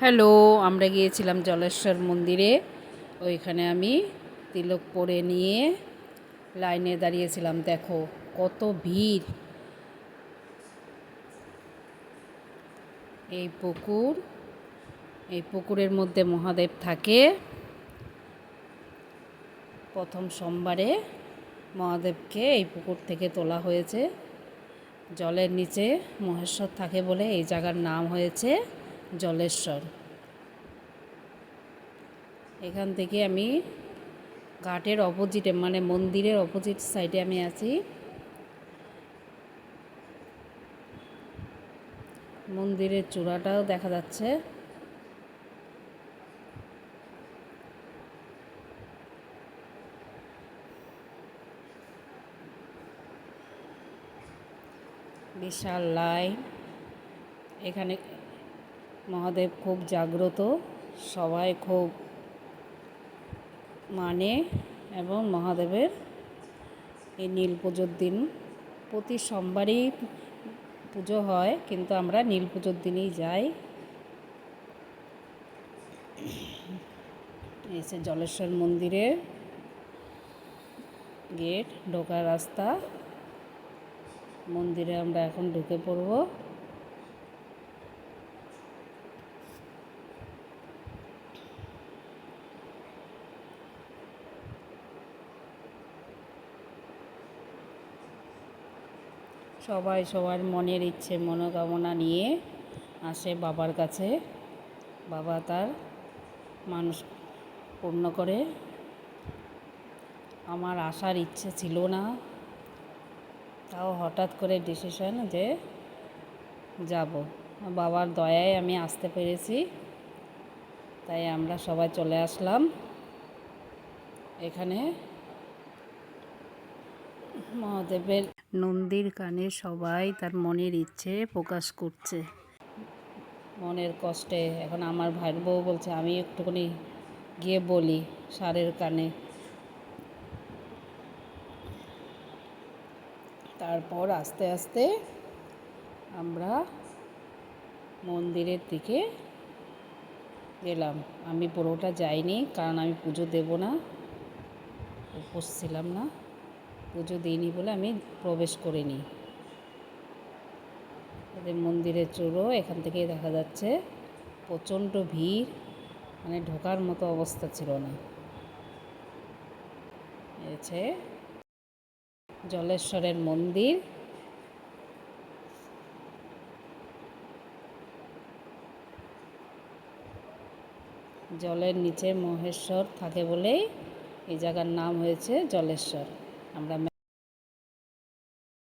Hello, আমরা গিয়েছিলাম জলেশ্বর মন্দিরে। ওইখানে আমি তিলক পরে নিয়ে লাইনে দাঁড়িয়েছিলাম, দেখো কত ভিড়। এই পুকুর, এই পুকুরের মধ্যে মহাদেব থাকে। প্রথম সোমবারে মহাদেবকে এই পুকুর থেকে তোলা হয়েছে। জলের নিচে মহেশ্বর থাকে বলে এই জায়গার নাম হয়েছে। জলেশ্বর। এখান থেকে আমি ঘাটের অপোজিটে মানে মন্দিরের অপোজিট সাইডে আমি আছি। মন্দিরের চূড়াটাও দেখা যাচ্ছে। বিশাল লাইন। এখানে মহাদেব খুব জাগ্রত, সবাই খুব মানে এবং মহাদেবের এই নীল পুজোর দিন। প্রতি সোমবারই পুজো হয়, কিন্তু আমরা নীল পুজোর দিনই যাই। এসে জলেশ্বর মন্দিরের গেট ঢোকার রাস্তা। মন্দিরে আমরা এখন ঢুকে পড়ব। সবাই সবার মনের ইচ্ছে, মনোকামনা নিয়ে আসে বাবার কাছে। বাবা তার মানুষ পূর্ণ করে। আমার আসার ইচ্ছে ছিল না। তাও হঠাৎ করে ডিসিশন যে যাব। বাবার দয়ায় আমি আসতে পেরেছি। তাই আমরা সবাই চলে আসলাম। এখানে মহাদেবের নন্দীর কানে সবাই তার মনের ইচ্ছে প্রকাশ করছে। মনের কষ্টে এখন আমার ভাইয়ের বউ বলছে আমি একটুখানি গিয়ে বলি সারের কানে। তারপর আস্তে আস্তে আমরা মন্দিরের দিকে গেলাম। আমি পুরোটা যাইনি কারণ আমি পুজো দেব না উপোস ছিলাম না। পুজো দিইনি বলে আমি প্রবেশ করিনি। এদের মন্দিরের চূড়ো, এখান থেকেই দেখা যাচ্ছে, প্রচণ্ড ভিড় মানে ঢোকার মতো অবস্থা ছিল না। এছে জলেশ্বরের মন্দির। জলের নিচে মহেশ্বর থাকে বলেই এই জায়গার নাম হয়েছে জলেশ্বর। আমরা